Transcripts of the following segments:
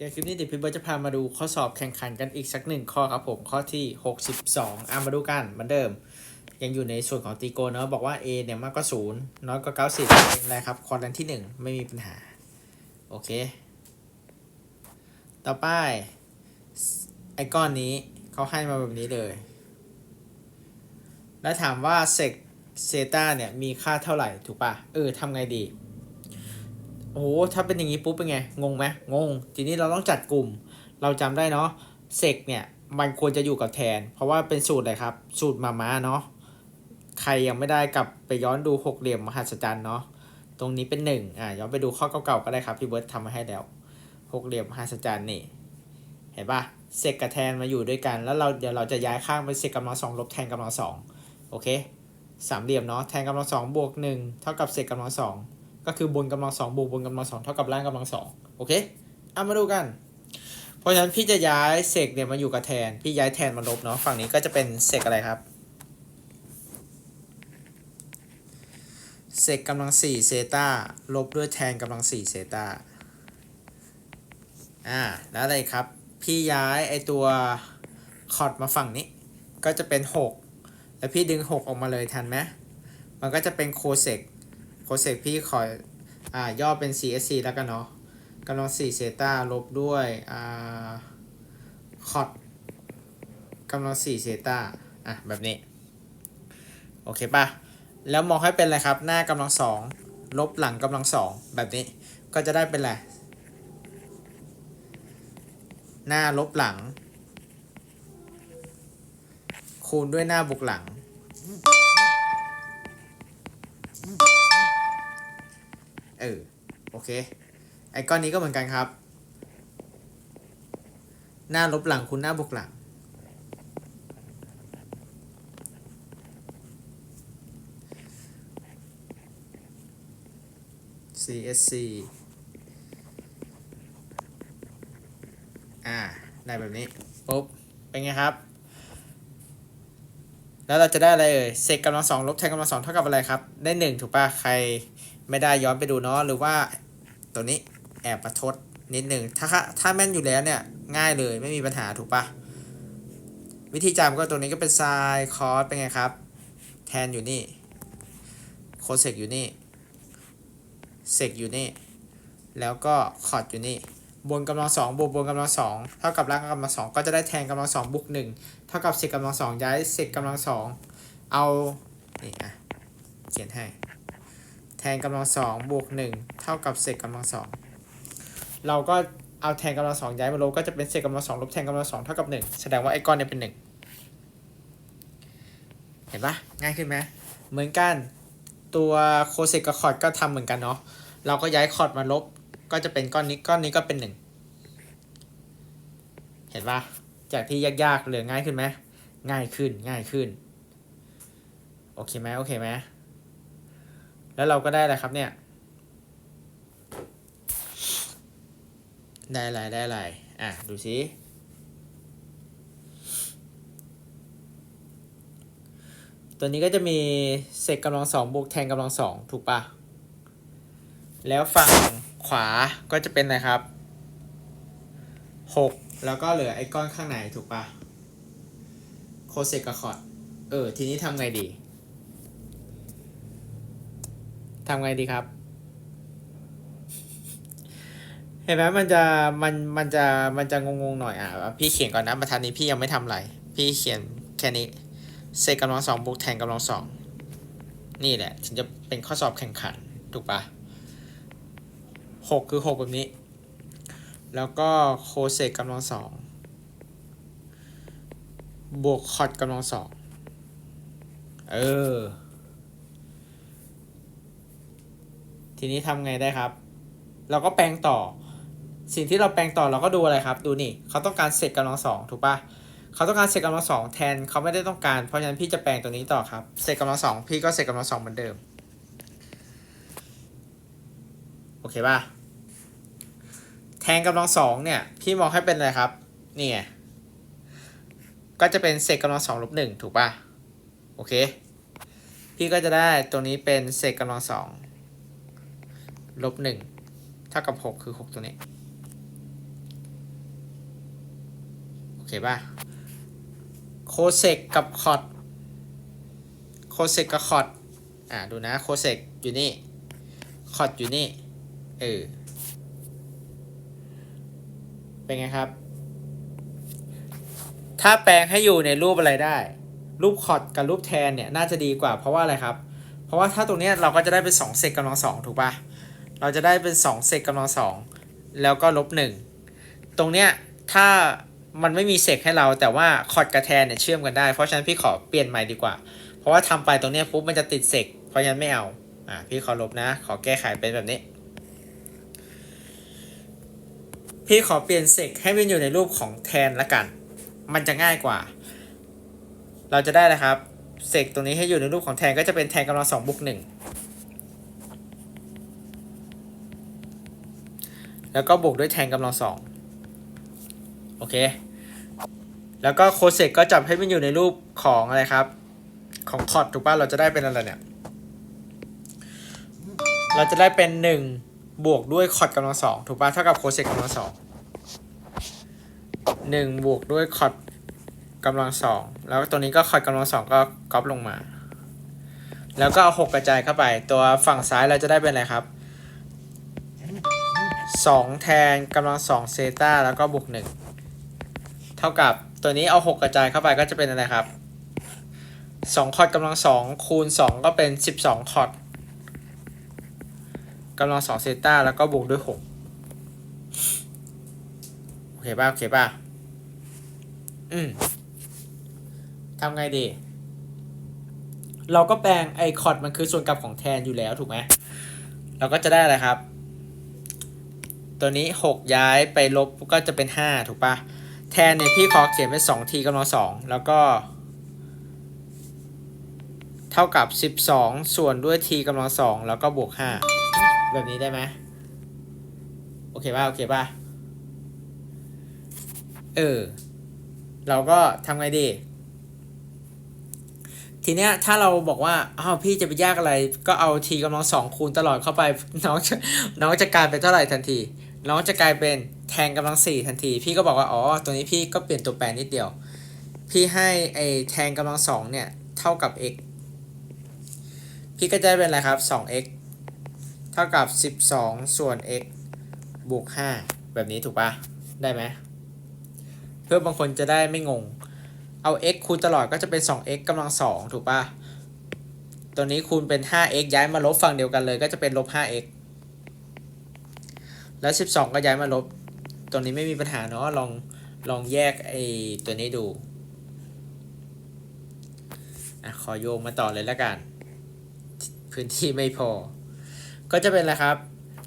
เดี๋ยวคลิปนี้เดี๋ยวพี่เบิร์จะพามาดูข้อสอบแข่งขันกันอีกสักหนึ่งข้อครับผมข้อที่ 62อะมาดูกันเหมือนเดิม ยังอยู่ในส่วนของตีโกเนอะบอกว่า a เนี่ยมากกว่าศูนย์น้อยกว่า90เป็นอะไรครับคอร์ดันที่ 1 ไม่มีปัญหา โอเค ต่อไป ไอ้ก้อนนี้เขาให้มาแบบนี้เลย แล้วถามว่าเซกเซต้าเนี่ยมีค่าเท่าไหร่ถูกปะเออทำไงดี อ้โหถ้าเป็นอย่างนี้ปุ๊บเป็นไง งงไหมงง ทีนี้เราต้องจัดกลุ่ม เราจำได้เนาะเซกเนี่ยมันควรจะอยู่กับแทน เพราะว่าเป็นสูตรอะไรครับ สูตรมาม้าเนาะใครยังไม่ได้กลับไปย้อนดูหกเหลี่ยมมหัศจรรย์เนาะตรงนี้เป็นหนึ่งอ่าย้อนไปดูข้อเก่าๆก็ได้ครับพี่เบิร์ตทำมาให้แล้วหกเหลี่ยมมหัศจรรย์นี่เห็นปะเซกกับแทนมาอยู่ด้วยกัน แล้วเราเดี๋ยวเราจะย้ายข้างเป็นเซกกำลังสองลบแทนกำลังสองโอเคสามเหลี่ยมเนาะแทนกำลังสองบวกหนึ่งเท่ากับเซกกำลังสอง ก็คือบนกำลังสองบวกบนกำลังสองเท่ากับล่างกำลังสองโอเคเอามาดูกัน เพราะฉะนั้นพี่จะย้ายเศษเนี่ยมาอยู่กับแทน พี่ย้ายแทนมาลบเนาะฝั่งนี้ก็จะเป็นเศษอะไรครับเศษกำลังสี่เซตาลบด้วยแทนกำลังสี่เซตาอ่า แล้วอะไรครับ พี่ย้ายไอตัวคอร์ดมาฝั่งนี้ ก็จะเป็นหกแล้วพี่ดึงหกออกมาเลยทันไหมมันก็จะเป็นโคเซก โคเซกพี่ขออ่าย่อเป็น CSC แล้วกันเนาะกำลัง4เซตาลบด้วยอ่าคอดกำลัง4เซตาอะแบบนี้ โอเคปะแล้วมองให้เป็นอะไรครับ หน้ากำลังสองลบหลังกำลังสองแบบนี้ก็จะได้เป็นอะไรหน้าลบหลัง คูณด้วยหน้าบวกหลัง เออโอเค ไอ้ก้อนนี้ก็เหมือนกันครับ หน้าลบหลังคูณหน้าบวกหลัง CSC อ่า ได้แบบนี้ปุ๊บ เป็นไงครับ แล้วเราจะได้อะไรเอ่ย เศษกำลังสองลบแทนกำลังสองเท่ากับอะไรครับ ได้หนึ่งถูกปะใคร ไม่ได้ย้อนไปดูเนาะหรือว่าตัวนี้แอบประชดนิดหนึ่งถ้าถ้าแม่นอยู่แล้วเนี่ยง่ายเลยไม่มีปัญหาถูกปะวิธีจำก็ตัวนี้ก็เป็นไซน์คอสเป็นไงครับ แทนอยู่นี่โคเซกอยู่นี่เซกอยู่นี่ แล้วก็คอร์ดอยู่นี่บนกำลังสองบวกบนกำลังสองเท่ากับล่างกำลังสองก็จะได้แทนกำลังสองบวกหนึ่งเท่ากับเศษกำลังสองย้ายเศษกำลังสองเอานี่อะเขียนให้ แทนกำลังสองบวกหนึ่งเท่ากับเศษกำลังสองเราก็เอาแทนกำลังสองย้ายมาลบก็จะเป็นเศษกำลังสองลบแทนกำลังสองเท่ากับหนึ่งแสดงว่าไอ้ก้อนเนี่ยเป็นหนึ่งเห็นปะง่ายขึ้นไหมเหมือนกันตัวโคเซกกับคอร์ดก็ทำเหมือนกันเนาะเราก็ย้ายคอร์ดมาลบก็จะเป็นก้อนนี้ก้อนนี้ก็เป็นหนึ่งเห็นปะจากที่ยากๆเหลือง่ายขึ้นไหมง่ายขึ้นง่ายขึ้น โอเคไหมโอเคไหม แล้วเราก็ได้อะไรครับเนี่ย ได้อะไรได้อะไรอะ ดูสิตัวนี้ก็จะมีเศษกำลังสองบวกแทนกำลังสองถูกปะแล้วฝั่งขวาก็จะเป็นอะไรครับหกแล้วก็เหลือไอ้ก้อนข้างในถูกปะโคเซกกับคอร์ดเออ ทีนี้ทำไงดี ทำไงดีครับ เห็นไหมมันจะมันมันจะมันจะงงๆหน่อยอะ พี่เขียนก่อนนะบรรทัดนี้พี่ยังไม่ทำอะไรพี่เขียนแค่นี้เศษกำลังสองบวกแทนกำลังสองนี่แหละถึงจะเป็นข้อสอบแข่งขันถูกปะหกคือหกแบบนี้ แล้วก็โคเซกกำลังสองบวกคอดกำลังสองเออ ทีนี้ทำไงได้ครับ เราก็แปลงต่อ สิ่งที่เราแปลงต่อเราก็ดูอะไรครับ ดูนี่เขาต้องการเศษกำลังสองถูกปะเขาต้องการเศษกำลังสองแทนเขาไม่ได้ต้องการ เพราะฉะนั้นพี่จะแปลงตัวนี้ต่อครับเศษกำลังสองพี่ก็เศษกำลังสองเหมือนเดิมโอเคป่ะแทนกำลังสองเนี่ยพี่มองให้เป็นอะไรครับนี่ไงก็จะเป็นเศษกำลังสองลบหนึ่งถูกป่ะโอเค พี่ก็จะได้ตัวนี้เป็นเศษกำลังสอง ลบหนึ่งเท่ากับหกคือหกตัวนี้ โอเคป่ะโคเซกกับคอดโคเซกกับคอดอ่าดูนะโคเซกอยู่นี่คอดอยู่นี่ เออ เป็นไงครับ ถ้าแปลงให้อยู่ในรูปอะไรได้ รูปคอดกับรูปแทนเนี่ย น่าจะดีกว่าเพราะว่าอะไรครับ เพราะว่าถ้าตรงนี้เราก็จะได้เป็น2เซกกำลังสองถูกปะ เราจะได้เป็น2เซกกำลังสองแล้วก็ลบหนึ่งตรงเนี้ยถ้ามันไม่มีเซกให้เราแต่ว่าคอร์ดกับแทนเนี่ยเชื่อมกันได้ เพราะฉะนั้นพี่ขอเปลี่ยนใหม่ดีกว่า เพราะว่าทำไปตรงเนี้ยปุ๊บมันจะติดเซกเพราะฉะนั้นไม่เอาอ่าพี่ขอลบนะ ขอแก้ไขเป็นแบบนี้ พี่ขอเปลี่ยนเซกให้มันอยู่ในรูปของแทนละกัน มันจะง่ายกว่า เราจะได้นะครับเซกตรงนี้ให้อยู่ในรูปของแทนก็จะเป็นแทนกำลังสองบวกหนึ่ง แล้วก็บวกด้วยแทนกำลังสองโอเค แล้วก็โคเซกก็จับให้มันอยู่ในรูปของอะไรครับ ของคอร์ดถูกป่ะเราจะได้เป็นอะไรเนี่ย เราจะได้เป็นหนึ่งบวกด้วยคอร์ดกำลังสองถูกป่ะเท่ากับโคเซกกำลังสองหนึ่งบวกด้วยคอร์ดกำลังสองแล้วตัวนี้ก็คอร์ดกำลังสองก็ก๊อปลงมา แล้วก็เอาหกกระจายเข้าไป ตัวฝั่งซ้ายเราจะได้เป็นอะไรครับ สองแทนกำลังสองเซตาแล้วก็บวกหนึ่งเท่ากับตัวนี้เอาหกกระจายเข้าไปก็จะเป็นอะไรครับสองคอร์ดกำลังสองคูณสองก็เป็นสิบสองคอร์ดกำลังสองเซตาแล้วก็บวกด้วยหกโอเคป่ะ โอเคป่ะ อืมทำไงดี เราก็แปลงไอคอร์ดมันคือส่วนกลับของแทนอยู่แล้วถูกไหมเราก็จะได้อะไรครับ ตัวนี้ 6 ย้ายไปลบก็จะเป็น 5 ถูกปะแทนเนี่ยพี่ขอเขียนเป็น2ทีกำลัง2แล้วก็ เท่ากับ 12 ส่วนด้วย t กำลัง2แล้วก็บวก 5 แบบนี้ได้ไหมโอเคป่ะโอเคป่ะเออ เราก็ทำไงดี ทีเนี้ยถ้าเราบอกว่าอ้าวพี่จะไปยากอะไร ก็เอาทีกำลังสองคูณตลอดเข้าไป น้องจะน้องจะกลายเป็นเท่าไหร่ทันที น้องจะกลายเป็นแทนกำลังสี่ทันที พี่ก็บอกว่าอ๋อตัวนี้พี่ก็เปลี่ยนตัวแปรนิดเดียว พี่ให้ไอแทนกำลังสองเนี่ยเท่ากับ x พี่ก็จะได้เป็นอะไรครับ 2x เท่ากับ 12 ส่วน x บวก 5 แบบนี้ถูกปะได้ไหมเพื่อบางคนจะได้ไม่งง เอา x คูณตลอดก็จะเป็น 2x กำลัง 2 ถูกปะตัวนี้คูณเป็น 5x ย้ายมาลบฝั่งเดียวกันเลยก็จะเป็นลบ 5x แล้ว 12 ก็ย้ายมาลบตัวนี้ไม่มีปัญหาเนาะลองลองแยกไอ้ตัวนี้ดูอะขอโยงมาต่อเลยละกัน พื้นที่ไม่พอ ก็จะเป็นอะไรครับ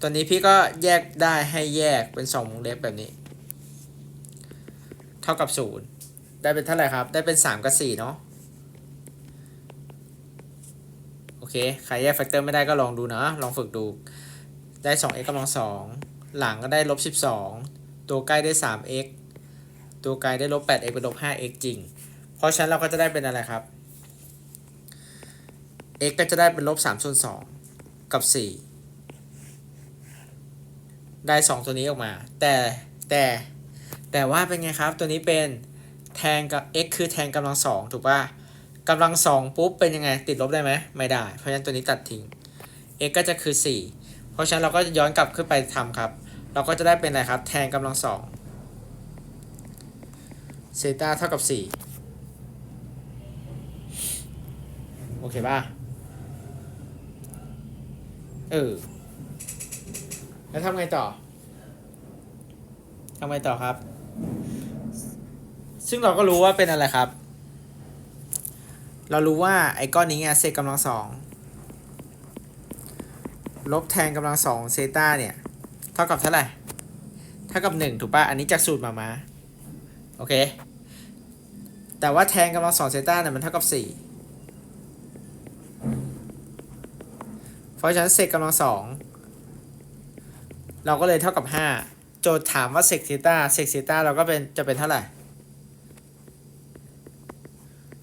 ตัวนี้พี่ก็แยกได้ให้แยกเป็น2วงเล็บแบบนี้ เท่ากับศูนย์ได้เป็นเท่าไหร่ครับ ได้เป็นสามกับสี่เนาะโอเค ใครแยกแฟกเตอร์ไม่ได้ก็ลองดูนะ ลองฝึกดู ได้สอง x กำลังสอง หลังก็ได้ลบสิบสองตัวใกล้ได้สาม x ตัวไกลได้ลบแปด x เป็นลบห้า x จริง เพราะฉะนั้นเราก็จะได้เป็นอะไรครับ x ก็จะได้เป็นลบสามส่วนสองกับสี่ได้สองตัวนี้ออกมา แต่แต่แต่ว่าเป็นไงครับ ตัวนี้เป็นแทนกับ x คือแทนกำลังสองถูกป่ะกำลังสองปุ๊บเป็นยังไงติดลบได้ไหมไม่ได้ เพราะฉะนั้นตัวนี้ตัดทิ้ง x ก็จะคือ 4 เพราะฉะนั้นเราก็ย้อนกลับขึ้นไปทำครับ เราก็จะได้เป็นอะไรครับ แทนกำลังสองเซต้าเท่ากับ 4 โอเคป่ะ เออ แล้วทำไงต่อทำไงต่อครับ ซึ่งเราก็รู้ว่าเป็นอะไรครับ เรารู้ว่าไอ้ก้อนนี้ไงเซกกำลังสอง ลบแทนกำลังสองเซตาเนี่ย เท่ากับเท่าไหร่ เท่ากับหนึ่งถูกป่ะ อันนี้จากสูตรมามาโอเค แต่ว่าแทนกำลังสองเซตาเนี่ยมันเท่ากับสี่เพราะฉะนั้นเซกกำลังสองเราก็เลยเท่ากับห้าโจทย์ถามว่าเซกเซตาเซกเซตาเราก็เป็นจะเป็นเท่าไหร่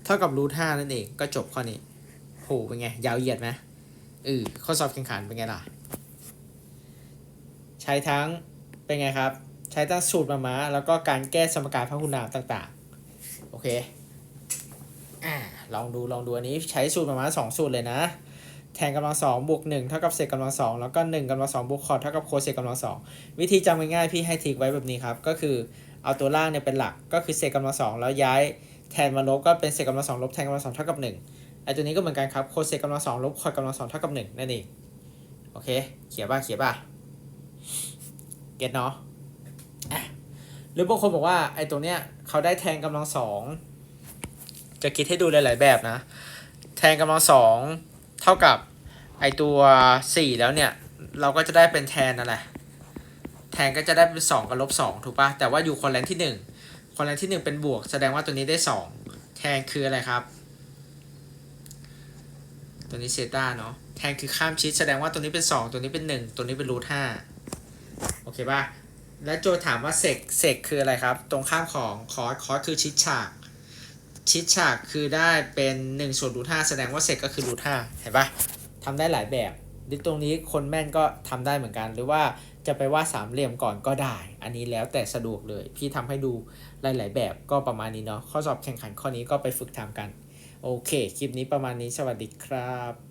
เท่ากับรูทห้านั่นเองก็จบข้อนี้โหเป็นไง ยาวเหยียดไหม เออข้อสอบแข่งขันเป็นไงล่ะ ใช้ทั้งเป็นไงครับ ใช้ช้ตั้งสูตรมามาแล้วก็การแก้สมการพหุนามต่างๆ โอเคอ่าลองดูลองดูอันนี้ใช้สูตรมามาสองสูตรเลยนะแทนกำลังสองบวกหนึ่งเท่ากับเศษกำลังสองแล้วก็หนึ่งกำลังสองบวกคอร์ดเท่ากับโคเศษกำลังสองวิธีจำง่ายๆพี่ให้ทิกไว้แบบนี้ครับ ก็คือเอาตัวล่างเนี่ยเป็นหลักก็คือเศษกำลังสองแล้วย้าย แทนมาลบก็เป็นเศษกำลังสองลบแทนกำลังสองเท่ากับหนึ่งไอตัวนี้ก็เหมือนกันครับโคเศษกำลังสองลบคอร์ดกำลังสองเท่ากับหนึ่งนั่นเองโอเคเขียนป่ะเขียนป่ะเก็ตเนาะหรือบางคนบอกว่าไอตัวเนี้ยเขาได้แทนกำลังสองจะคิดให้ดูหลาย ๆ แบบนะ แทนกำลังสองเท่ากับไอตัวสี่แล้วเนี่ย เราก็จะได้เป็นแทนนั่นแหละแทนก็จะได้เป็นสองกับลบสองถูกปะแต่ว่าอยู่คนแรนที่หนึ่ง คนแรนที่หนึ่งเป็นบวก แสดงว่าตัวนี้ได้สองแทนคืออะไรครับ ตัวนี้เซต้าเนาะแทนคือข้ามชิดแสดงว่าตัวนี้เป็นสองตัวนี้เป็นหนึ่งตัวนี้เป็นรูทห้าโอเคป่ะแล้วโจถามว่าเซกเซกคืออะไรครับ ตรงข้ามของคอร์สคอร์สคือชิดฉาก ชิดฉากคือได้เป็น1ส่วนรูทห้าแสดงว่าเศษก็คือรูทห้าเห็นปะทำได้หลายแบบดิตรงนี้คนแม่นก็ทำได้เหมือนกัน หรือว่า จะไปวาดสามเหลี่ยมก่อนก็ได้ อันนี้แล้วแต่สะดวกเลย พี่ทำให้ดูหลาย ๆ แบบก็ประมาณนี้เนาะข้อสอบแข่งขันข้อนี้ก็ไปฝึกทำกัน โอเค คลิปนี้ประมาณนี้สวัสดีครับ